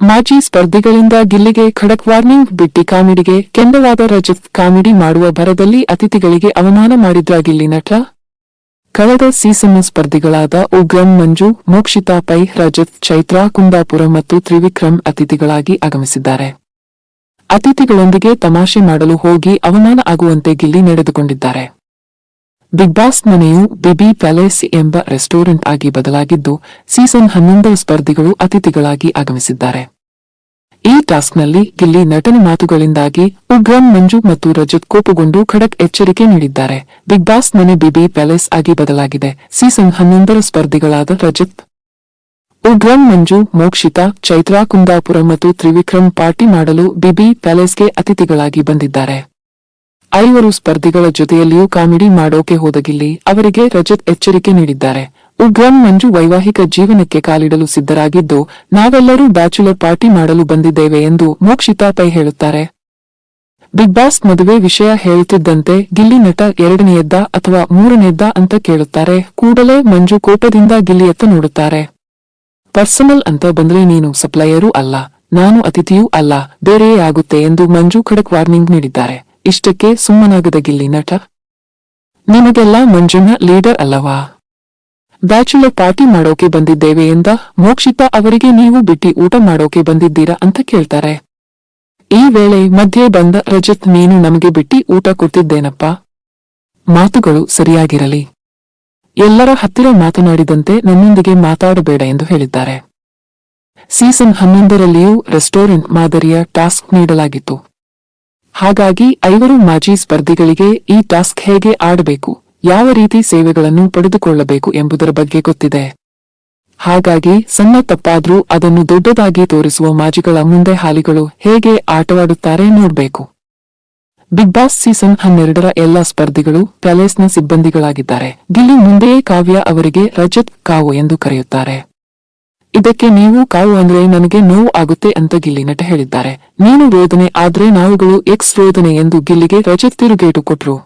ಮಾಜಿ ಸ್ಪರ್ಧಿಗಳಿಂದ ಗಿಲ್ಲಿಗೆ ಖಡಕ್ ವಾರ್ನಿಂಗ್, ಬಿಟ್ಟಿ ಕಾಮಿಡಿಗೆ ಕೆಂಡವಾದ ರಜತ್ ಕಾಮಿಡಿ ಮಾಡುವ ಭರದಲ್ಲಿ ಅತಿಥಿಗಳಿಗೆ ಅವಮಾನ ಮಾಡಿದ್ರ ಗಿಲ್ಲಿ ನಟ. ಕಳೆದ ಸೀಸನ್ ಸ್ಪರ್ಧಿಗಳಾದ ಉಗ್ರಂ ಮಂಜು, ಮೋಕ್ಷಿತಾ ಪೈ, ರಜತ್, ಚೈತ್ರಾ, ಕುಂದಾಪುರ ಮತ್ತು ತ್ರಿವಿಕ್ರಮ್ ಅತಿಥಿಗಳಾಗಿ ಆಗಮಿಸಿದ್ದಾರೆ. ಅತಿಥಿಗಳೊಂದಿಗೆ ತಮಾಷೆ ಮಾಡಲು ಹೋಗಿ ಅವಮಾನ ಆಗುವಂತೆ ಗಿಲ್ಲಿ ನಡೆದುಕೊಂಡಿದ್ದಾರೆ. ಬಿಗ್ ಬಾಸ್ ಮನೆಯು ಬಿಬಿ ಪ್ಯಾಲೇಸ್ ಎಂಬ ರೆಸ್ಟೋರೆಂಟ್ ಆಗಿ ಬದಲಾಗಿದ್ದು ಸೀಸನ್ ಹನ್ನೊಂದರ ಸ್ಪರ್ಧಿಗಳು ಅತಿಥಿಗಳಾಗಿ ಆಗಮಿಸಿದ್ದಾರೆ. ಈ ಟಾಸ್ಕ್ನಲ್ಲಿ ಗಿಲ್ಲಿ ನಟನ ಮಾತುಗಳಿಂದಾಗಿ ಉಗ್ರಂ, ಮಂಜು ಮತ್ತು ರಜತ್ ಕೋಪುಗೊಂಡು ಖಡಕ್ ಎಚ್ಚರಿಕೆ ನೀಡಿದ್ದಾರೆ. ಬಿಗ್ ಬಾಸ್ ಮನೆ ಬಿಬಿ ಪ್ಯಾಲೇಸ್ ಆಗಿ ಬದಲಾಗಿದೆ. ಸೀಸನ್ ಹನ್ನೊಂದರ ಸ್ಪರ್ಧಿಗಳಾದ ರಜತ್, ಉಗ್ರಂ, ಮಂಜು, ಮೋಕ್ಷಿತಾ, ಚೈತ್ರಾ, ಕುಂದಾಪುರ ಮತ್ತು ತ್ರಿವಿಕ್ರಮ್ ಪಾರ್ಟಿ ಮಾಡಲು ಬಿಬಿ ಪ್ಯಾಲೇಸ್ಗೆ ಅತಿಥಿಗಳಾಗಿ ಬಂದಿದ್ದಾರೆ. ಐವರು ಸ್ಪರ್ಧಿಗಳ ಜೊತೆಯಲ್ಲಿಯೂ ಕಾಮಿಡಿ ಮಾಡೋಕೆ ಹೋದಗಿಲ್ಲಿ ಅವರಿಗೆ ರಜತ್ ಎಚ್ಚರಿಕೆ ನೀಡಿದ್ದಾರೆ. ಉಗ್ರಂ ಮಂಜು ವೈವಾಹಿಕ ಜೀವನಕ್ಕೆ ಕಾಲಿಡಲು ಸಿದ್ಧರಾಗಿದ್ದು, ನಾವೆಲ್ಲರೂ ಬ್ಯಾಚುಲರ್ ಪಾರ್ಟಿ ಮಾಡಲು ಬಂದಿದ್ದೇವೆ ಎಂದು ಮೋಕ್ಷಿತಾ ಪೈ ಹೇಳುತ್ತಾರೆ. ಬಿಗ್ ಬಾಸ್ ಮದುವೆ ವಿಷಯ ಹೇಳುತ್ತಿದ್ದಂತೆ ಗಿಲ್ಲಿ ನಟ ಎರಡನೆಯದ್ದ ಅಥವಾ ಮೂರನೆಯದ್ದ ಅಂತ ಕೇಳುತ್ತಾರೆ. ಕೂಡಲೇ ಮಂಜು ಕೋಪದಿಂದ ಗಿಲ್ಲಿಯತ್ತ ನೋಡುತ್ತಾರೆ. ಪರ್ಸನಲ್ ಅಂತ ಬಂದ್ರೆ ನೀನು ಸಪ್ಲೈಯರೂ ಅಲ್ಲ, ನಾನು ಅತಿಥಿಯೂ ಅಲ್ಲ, ಬೇರೆಯೇ ಆಗುತ್ತೆ ಎಂದು ಮಂಜು ಖಡಕ್ ವಾರ್ನಿಂಗ್ ನೀಡಿದ್ದಾರೆ. ಇಷ್ಟಕ್ಕೆ ಸುಮ್ಮನಾಗದ ಗಿಲ್ಲಿ ನಟ. ನಿಮಗೆಲ್ಲ ಮಂಜುನ ಲೀಡರ್ ಅಲ್ಲವಾ? ಬ್ಯಾಚುಲರ್ ಪಾರ್ಟಿ ಮಾಡೋಕೆ ಬಂದಿದ್ದೇವೆ ಎಂದ ಮೋಕ್ಷಿತ ಅವರಿಗೆ ನೀವು ಬಿಟ್ಟಿ ಊಟ ಮಾಡೋಕೆ ಬಂದಿದ್ದೀರಾ ಅಂತ ಕೇಳ್ತಾರೆ. ಈ ವೇಳೆ ಮಧ್ಯೆ ಬಂದ ರಜತ್, ನೀನು ನಮಗೆ ಬಿಟ್ಟಿ ಊಟ ಕೊಟ್ಟಿದ್ದೇನಪ್ಪ ಮಾತುಗಳು ಸರಿಯಾಗಿರಲಿ. ಎಲ್ಲರ ಹತ್ತಿರ ಮಾತನಾಡಿದಂತೆ ನನ್ನೊಂದಿಗೆ ಮಾತಾಡಬೇಡ ಎಂದು ಹೇಳಿದ್ದಾರೆ. ಸೀಸನ್ ಹನ್ನೊಂದರಲ್ಲಿಯೂ ರೆಸ್ಟೋರೆಂಟ್ ಮಾದರಿಯ ಟಾಸ್ಕ್ ನೀಡಲಾಗಿತ್ತು. ಹಾಗಾಗಿ ಐವರು ಮಾಜಿ ಸ್ಪರ್ಧಿಗಳಿಗೆ ಈ ಟಾಸ್ಕ್ ಹೇಗೆ ಆಡಬೇಕು, ಯಾವ ರೀತಿ ಸೇವೆಗಳನ್ನು ಪಡೆದುಕೊಳ್ಳಬೇಕು ಎಂಬುದರ ಬಗ್ಗೆ ಗೊತ್ತಿದೆ. ಹಾಗಾಗಿ ಸಣ್ಣ ತಪ್ಪಾದರೂ ಅದನ್ನು ದೊಡ್ಡದಾಗಿ ತೋರಿಸುವ ಮಾಜಿಗಳ ಮುಂದೆ ಹಾಲಿಗಳು ಹೇಗೆ ಆಟವಾಡುತ್ತಾರೆ ನೋಡಬೇಕು. ಬಿಗ್ ಬಾಸ್ ಸೀಸನ್ ಹನ್ನೆರಡರ ಎಲ್ಲಾ ಸ್ಪರ್ಧಿಗಳು ಪ್ಯಾಲೇಸ್ನ ಸಿಬ್ಬಂದಿಗಳಾಗಿದ್ದಾರೆ. ಗಿಲ್ಲಿ ಮುಂದೆಯೇ ಕಾವ್ಯ ಅವರಿಗೆ ರಜತ್ ಕಾವು ಎಂದು ಕರೆಯುತ್ತಾರೆ. ಇದಕ್ಕೆ ನೀವು ಕಾವು ಅಂದ್ರೆ ನನಗೆ ನೋವು ಆಗುತ್ತೆ ಅಂತ ಗಿಲ್ಲಿ ನಟ ಹೇಳಿದ್ದಾರೆ. ನೀನು ರೋದನೆ, ಆದ್ರೆ ನಾವುಗಳು ಎಕ್ಸ್ ರೋದನೆ ಎಂದು ಗಿಲ್ಲಿಗೆ ರಜತ್ ತಿರುಗೇಟು ಕೊಟ್ರು.